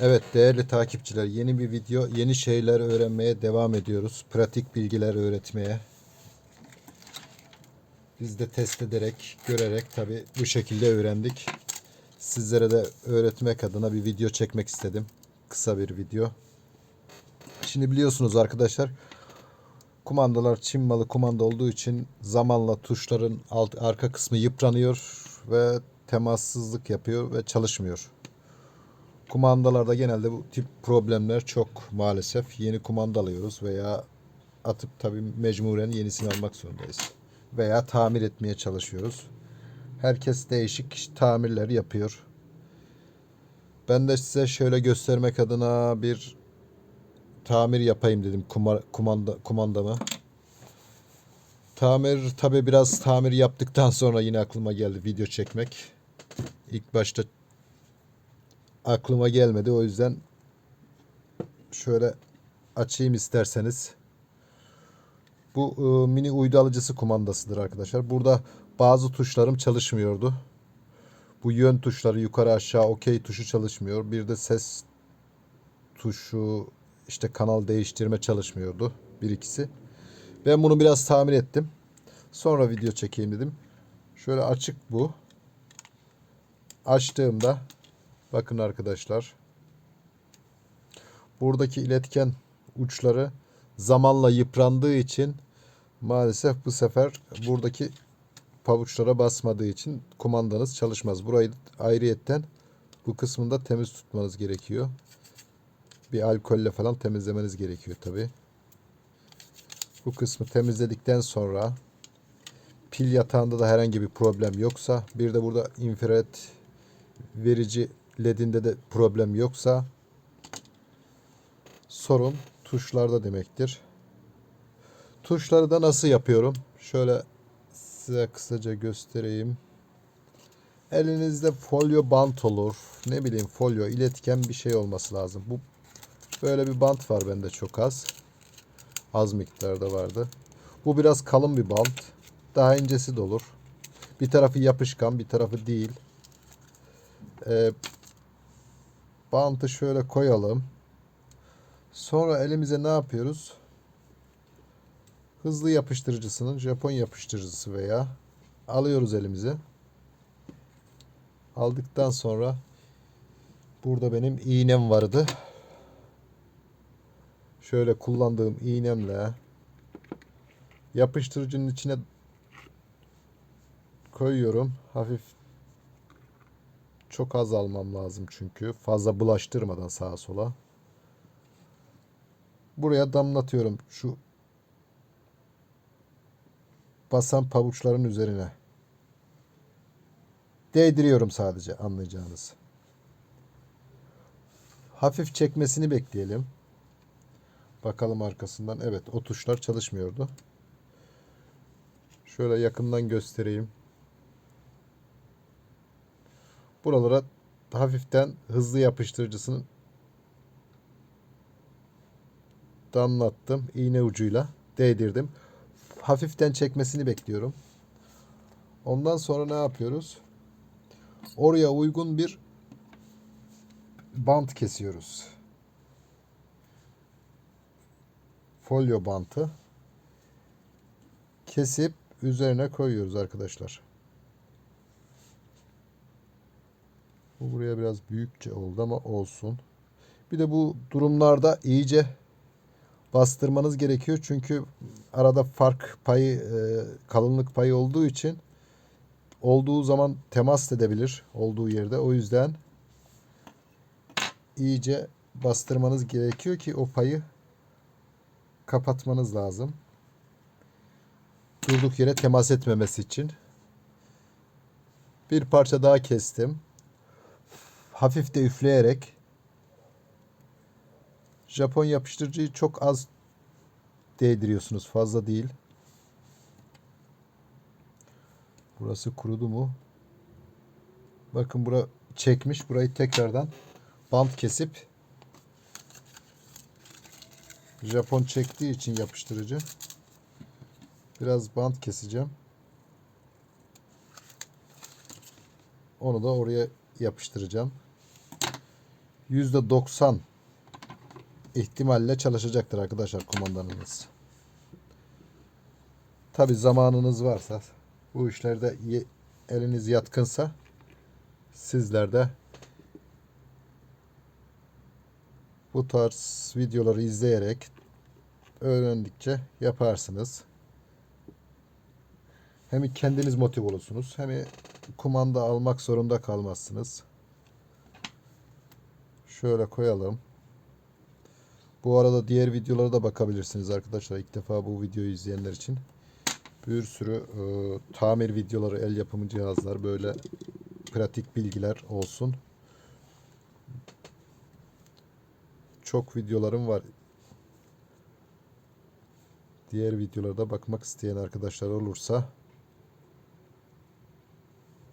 Evet değerli takipçiler yeni bir video yeni şeyler öğrenmeye devam ediyoruz. Pratik bilgiler öğretmeye. Biz de test ederek görerek tabi bu şekilde öğrendik. Sizlere de öğretmek adına bir video çekmek istedim. Kısa bir video. Şimdi biliyorsunuz arkadaşlar kumandalar Çin malı kumanda olduğu için zamanla tuşların alt, arka kısmı yıpranıyor ve temassızlık yapıyor ve çalışmıyor. Kumandalarda genelde bu tip problemler çok maalesef. Yeni kumanda alıyoruz veya atıp tabii mecburen yenisini almak zorundayız. Veya tamir etmeye çalışıyoruz. Herkes değişik tamirler yapıyor. Ben de size şöyle göstermek adına bir tamir yapayım dedim kuma- kumanda kumandamı. Tamir tabi biraz tamir yaptıktan sonra yine aklıma geldi video çekmek. İlk başta aklıma gelmedi o yüzden şöyle açayım isterseniz. Bu e, mini uydu alıcısı kumandasıdır arkadaşlar. Burada bazı tuşlarım çalışmıyordu. Bu yön tuşları yukarı aşağı okey tuşu çalışmıyor. Bir de ses tuşu işte kanal değiştirme çalışmıyordu. Bir ikisi. Ben bunu biraz tamir ettim. Sonra video çekeyim dedim. Şöyle açık bu. Açtığımda bakın arkadaşlar. Buradaki iletken uçları zamanla yıprandığı için maalesef bu sefer buradaki pabuçlara basmadığı için kumandanız çalışmaz. Burayı ayrıyetten bu kısmında temiz tutmanız gerekiyor. Bir alkolle falan temizlemeniz gerekiyor tabi. Bu kısmı temizledikten sonra pil yatağında da herhangi bir problem yoksa bir de burada infrared verici ledinde de problem yoksa sorun tuşlarda demektir. Tuşları da nasıl yapıyorum? Şöyle size kısaca göstereyim. Elinizde folyo bant olur. Ne bileyim folyo iletken bir şey olması lazım. Bu böyle bir bant var bende çok az. Az miktarda vardı. Bu biraz kalın bir bant. Daha incesi de olur. Bir tarafı yapışkan, bir tarafı değil. Ee, bantı şöyle koyalım. Sonra elimize ne yapıyoruz? Hızlı yapıştırıcısının Japon yapıştırıcısı veya alıyoruz elimize. Aldıktan sonra burada benim iğnem vardı. Şöyle kullandığım iğnemle yapıştırıcının içine koyuyorum. Hafif çok az almam lazım çünkü fazla bulaştırmadan sağa sola. Buraya damlatıyorum şu basan pabuçların üzerine. Değdiriyorum sadece anlayacağınız. Hafif çekmesini bekleyelim. Bakalım arkasından. Evet o tuşlar çalışmıyordu. Şöyle yakından göstereyim. Buralara hafiften hızlı yapıştırıcısını damlattım. iğne ucuyla değdirdim. Hafiften çekmesini bekliyorum. Ondan sonra ne yapıyoruz? Oraya uygun bir bant kesiyoruz. Folyo bantı kesip üzerine koyuyoruz arkadaşlar. Bu buraya biraz büyükçe oldu ama olsun. Bir de bu durumlarda iyice bastırmanız gerekiyor. Çünkü arada fark payı, e, kalınlık payı olduğu için olduğu zaman temas edebilir olduğu yerde. O yüzden iyice bastırmanız gerekiyor ki o payı kapatmanız lazım. Durduk yere temas etmemesi için. Bir parça daha kestim. Hafif de üfleyerek Japon yapıştırıcıyı çok az değdiriyorsunuz. Fazla değil. Burası kurudu mu? Bakın bura çekmiş. Burayı tekrardan bant kesip Japon çektiği için yapıştırıcı. Biraz bant keseceğim. Onu da oraya yapıştıracağım. %90 ihtimalle çalışacaktır arkadaşlar kumandanınız. Tabi zamanınız varsa bu işlerde eliniz yatkınsa sizler de bu tarz videoları izleyerek öğrendikçe yaparsınız. Hem kendiniz motive olursunuz hem kumanda almak zorunda kalmazsınız. Şöyle koyalım. Bu arada diğer videolara da bakabilirsiniz arkadaşlar. İlk defa bu videoyu izleyenler için. Bir sürü e, tamir videoları, el yapımı cihazlar, böyle pratik bilgiler olsun. Çok videolarım var. Diğer videolarda bakmak isteyen arkadaşlar olursa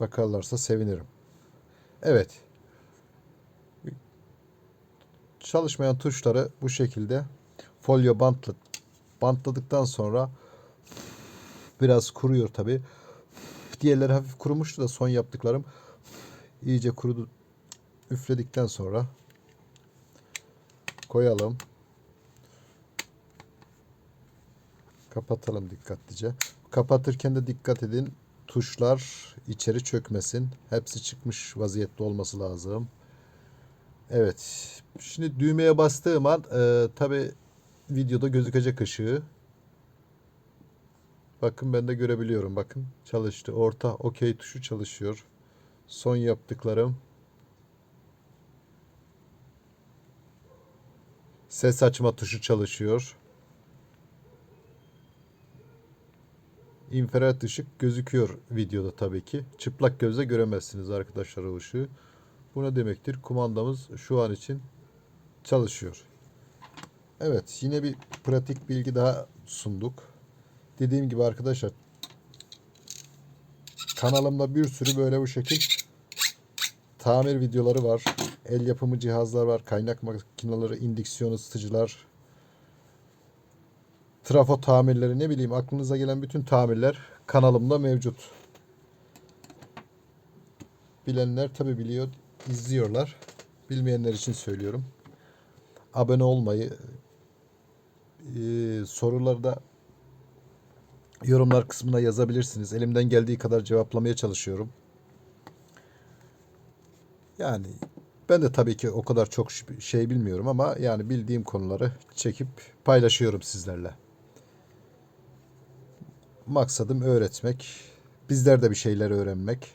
bakarlarsa sevinirim. Evet. Çalışmayan tuşları bu şekilde folyo bantla bantladıktan sonra biraz kuruyor tabi. Diğerleri hafif kurumuştu da son yaptıklarım iyice kurudu. Üfledikten sonra koyalım. Kapatalım dikkatlice. Kapatırken de dikkat edin. Tuşlar içeri çökmesin. Hepsi çıkmış vaziyette olması lazım. Evet. Şimdi düğmeye bastığım an e, tabi videoda gözükecek ışığı. Bakın ben de görebiliyorum. Bakın çalıştı. Orta okey tuşu çalışıyor. Son yaptıklarım. Ses açma tuşu çalışıyor. İnfrared ışık gözüküyor videoda tabii ki. Çıplak gözle göremezsiniz arkadaşlar o ışığı. Bu ne demektir? Kumandamız şu an için çalışıyor. Evet yine bir pratik bilgi daha sunduk. Dediğim gibi arkadaşlar kanalımda bir sürü böyle bu şekil tamir videoları var. El yapımı cihazlar var. Kaynak makineleri, indüksiyon ısıtıcılar, trafo tamirleri ne bileyim aklınıza gelen bütün tamirler kanalımda mevcut. Bilenler tabi biliyor, izliyorlar. Bilmeyenler için söylüyorum. Abone olmayı, e, soruları da yorumlar kısmına yazabilirsiniz. Elimden geldiği kadar cevaplamaya çalışıyorum. Yani ben de tabii ki o kadar çok şey bilmiyorum ama yani bildiğim konuları çekip paylaşıyorum sizlerle. Maksadım öğretmek. Bizler de bir şeyler öğrenmek.